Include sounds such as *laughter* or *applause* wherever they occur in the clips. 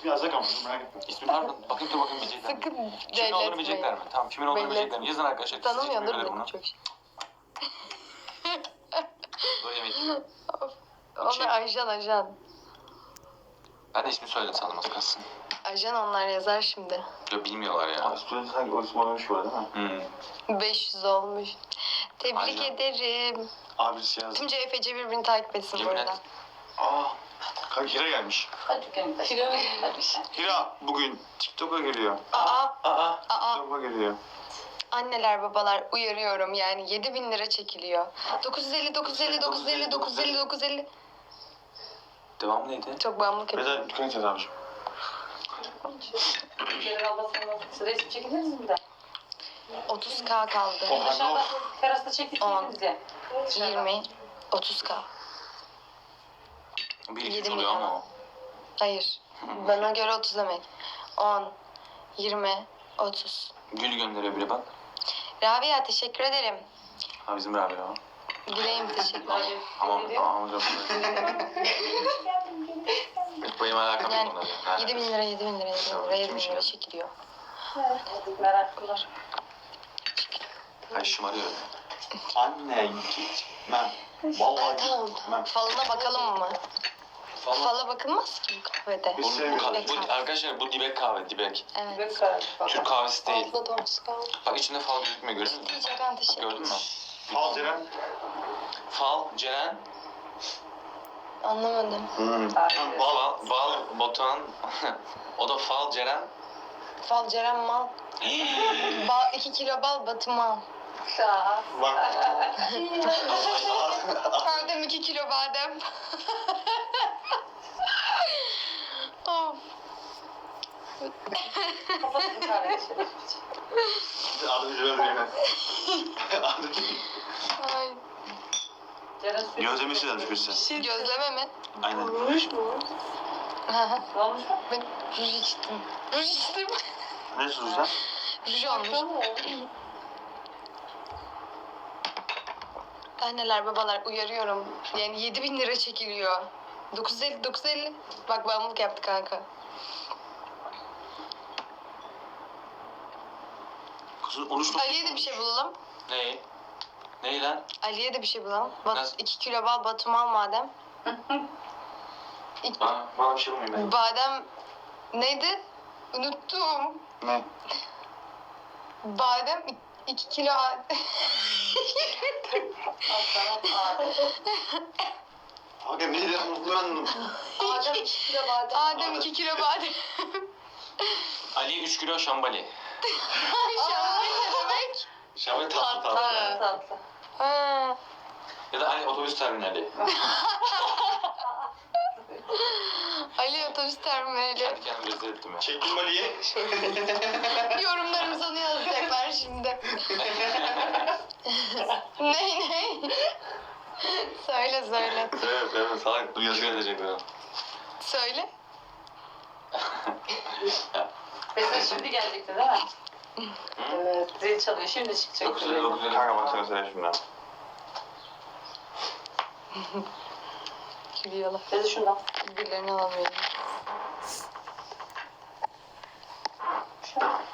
ismi yazacak ama merak etme. İsmini harbiden bakayım dur bakayım bilecekler mi? Sakın Kimin olduğunu bilecekler mi? Tamam kimin olduğunu Belli bilecekler mi? Yazın arkadaşlar. Siz Tanımıyordur beni bunu. çok şey. Dur yemek. Onlar ajan ajan. Ben de ismini söyledim sandım az kalsın. Ajan onlar yazar şimdi. Yok bilmiyorlar ya. Student sanki o isim oynamış var değil mi? Hmm. 500 olmuş. Tebrik Ajan. ederim. Abisi yazdı. Tüm CFC birbirini takip etsin bu Yemin arada. et. Aa. Kanka Hira gelmiş. Hadi dükkanı taşı. Hadi sen. Hira bugün TikTok'a geliyor. Aa, Aa. aa. TikTok'a geliyor. Anneler babalar uyarıyorum yani 7000 lira çekiliyor. 950 950 950 950 950 Devam neydi? çok bağımlılık Beyza yapıyor. dükkan içeceğiz abiciğim. Gelin ablasına siz resim çekildiniz mi bir de? 30k kaldı. Oha. Dışarıda terasta çektik On. ya? 20 30k. Bir Yedi iki oluyor milyon. ama o. Hayır. Bana göre 30 demek. 10 20 30. Gül gönderiyor biri bak. Rabia teşekkür ederim. Ha bizim beraber o. Dileğim teşekkürler. Tamam tamam hocam. *laughs* Benim alakam Yani yok bunlarla. 7000 lira 7000 lira 7000 lira 7000 Kimmiş lira çekiliyor. Meraklılar. Ay şımarıyor. Anne gitmem. Vallahi Aa, tamam. gitmem. Falına bakalım mı? Falan. Fala bakılmaz ki bu kahvede. Biz Bu, bu, sevmiyoruz. kahve- bu, arkadaşlar bu dibek kahve dibek. Evet. Türk kahvesi değil. Da 30 kaldı. Bak içinde fal gözükmüyor görüyor musun? Teşekkür teşekkür Gördün mü? Al Ceren. Fal, Ceren, Anlamadım. Hmm. bal, bal, Batuhan. *laughs* o da fal, Ceren. Fal Ceren mal. Bal, 2 kilo bal batı mal. Bak. *laughs* Badem 2 kilo badem. *laughs* Kafasını kardeşim. Adı Ceren Zeynep. Adı Ay. Su. Gözlemi silmiş birisi. Gözleme mi? Aynen. Hı hı. Ne olmuş mu? ben ruj içtim. Ruj içtim. Ne soracağım? ruj olmuş. Anneler babalar uyarıyorum. Yani 7000 lira çekiliyor. 950 950. Bak bağımlılık yaptı kanka. Kızın 13 nokta. Ali'ye de bir şey bulalım. Ne? Ne lan? Ali'ye de bir şey bulalım. Bat, Nasıl? 2 kilo bal batım al madem. İki- Bana, bana bir şey bulmayayım ben. badem neydi? Unuttum. Ne? Badem 2 kilo al- *laughs* Hakem ne dedim unuttum ben. Adem 2 kilo badem. Adem 2 kilo badem. Ali 3 kilo şambali. Şambali ne demek? Şambali tatlı tatlı. Tatlı. Tatlı. Ha. Ya da Ali otobüs terminali. *laughs* Ali otobüs terminali. Kendi kendime rezil ettim ya. Çektim Ali'yi. *laughs* Yorumlarımıza ne yazacaklar şimdi? *laughs* ne ne? söyle söyle. Evet evet salak bu yazıyor edecekler. Söyle. Mesela şimdi gelecekti değil mi? Evet. Zil çalıyor. Şimdi çıkacak. 950 950. Kanka baksana sen *laughs* şundan. Gülüyorlar. Dedi şundan. Birbirlerini alamıyorum.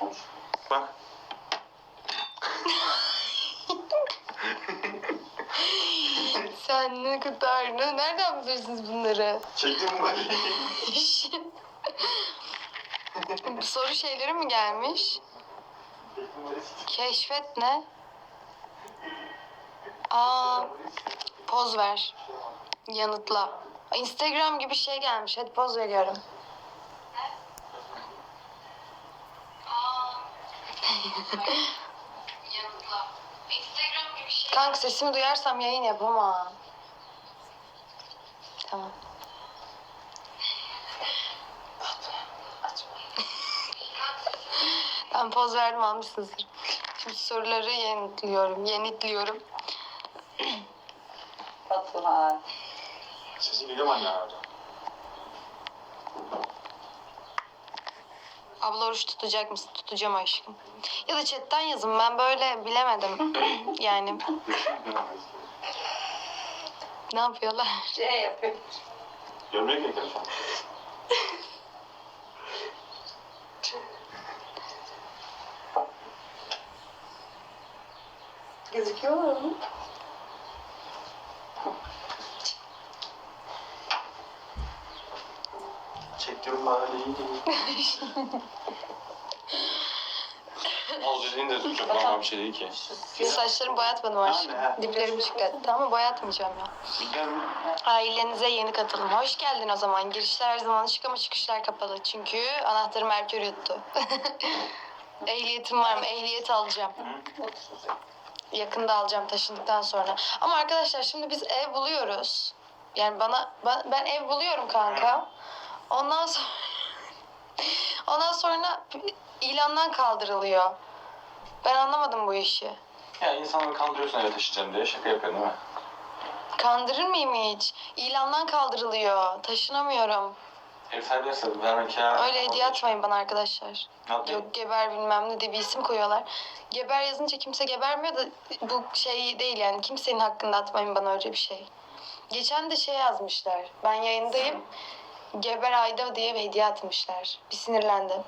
Konuş. Bak. *laughs* Sen ne kadar... Ne, nereden buluyorsunuz bunları? Çektim Ali'yi? *laughs* Soru şeyleri mi gelmiş? Keşfet ne? Aa, poz ver. Yanıtla. Instagram gibi şey gelmiş. Hadi poz veriyorum. Kanka sesimi duyarsam yayın yapamam. Tamam. Ben poz verdim almışsınızdır. Şimdi soruları yanıtlıyorum. Yanıtlıyorum. Batuhan. *clears throat* Sesi geliyor mu anne arada? Abla oruç tutacak mısın? Tutacağım aşkım. Ya da chatten yazın. Ben böyle bilemedim. *clears throat* yani ne yapıyorlar? Şey yapıyor. Gömlek eklemiş. *laughs* Gözüküyorlar mı? Çektim bari. Az dediğin *laughs* de çok normal bir şey değil ki. Saçlarımı boyatmadım aşkım. Diplerim çıktı. Ama boyatmayacağım ya. Ailenize yeni katılım. Hoş geldin o zaman. Girişler her zaman açık ama çıkışlar kapalı. Çünkü anahtarı Merkür yuttu. *laughs* Ehliyetim var mı? Ehliyet alacağım. Yakında alacağım taşındıktan sonra. Ama arkadaşlar şimdi biz ev buluyoruz. Yani bana ben, ev buluyorum kanka. Ondan sonra *laughs* ondan sonra ilandan kaldırılıyor. Ben anlamadım bu işi. Ya insanları kandırıyorsun eve taşıyacağım diye şaka yapıyorsun değil mi? Kandırır mıyım hiç? İlandan kaldırılıyor. Taşınamıyorum. Kira. Öyle hediye atmayın bana arkadaşlar. Yapayım? Yok geber bilmem ne diye bir isim koyuyorlar. Geber yazınca kimse gebermiyor da bu şey değil yani kimsenin hakkında atmayın bana öyle bir şey. Geçen de şey yazmışlar. Ben yayındayım. Geber ayda diye bir hediye atmışlar. Bir sinirlendim.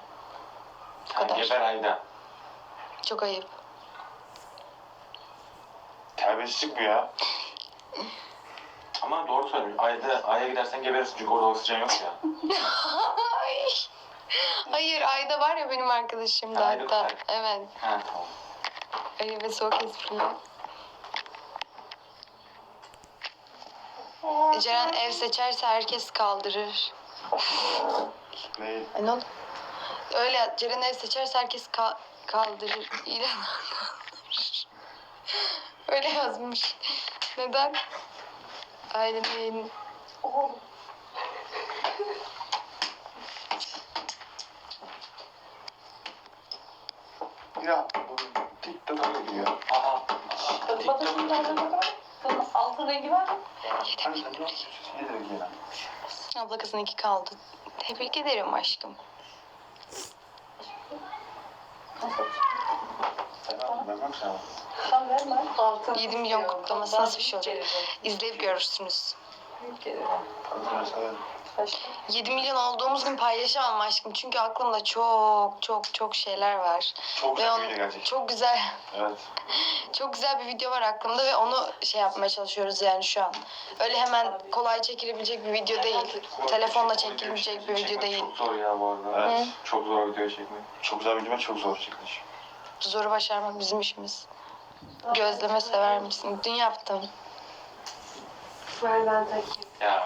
Bu Ha, kadar. Geber ayda. Çok ayıp. Terbiyesizlik bu ya. Ama doğru söylüyor. Ayda, aya gidersen geberirsin çünkü orada oksijen yok ya. *laughs* Ay. Hayır ayda var ya benim arkadaşım da Ha, Ayda hatta. Evet. Ha tamam. Ayı ve soğuk espriler. Ceren ev seçerse herkes kaldırır. Ne? Ay ne oldu? Öyle Ceren ev seçerse herkes ka- kaldırır. İlan kaldırır. Öyle yazmış. Neden? Ailenin yayını. Ya bu TikTok'a gidiyor. Aha. Nerede bakalım. Bunun altın rengi var mı? Hani sen ne yapıyorsun? Gelen? Abla kızın iki kaldı. Tebrik ederim aşkım. Sen 7 milyon kutlaması nasıl bir şey olur? İzleyip görürsünüz. Büyük gelir. Ben sana. Başka? 7 milyon olduğumuz gün paylaşamam aşkım. Çünkü aklımda çok çok çok şeyler var. Çok Ve güzel gelecek. çok güzel Evet. *laughs* çok güzel bir video var aklımda ve onu şey yapmaya çalışıyoruz yani şu an. Öyle hemen kolay çekilebilecek bir video değil. Telefonla çekilebilecek bir video değil. Çok zor ya bu arada. Evet. Çok zor video çekmek. Çok güzel video çok zor çekmiş. Zoru başarmak bizim işimiz. Gözleme sever misin? Dün yaptım. Ver ben takayım. Ya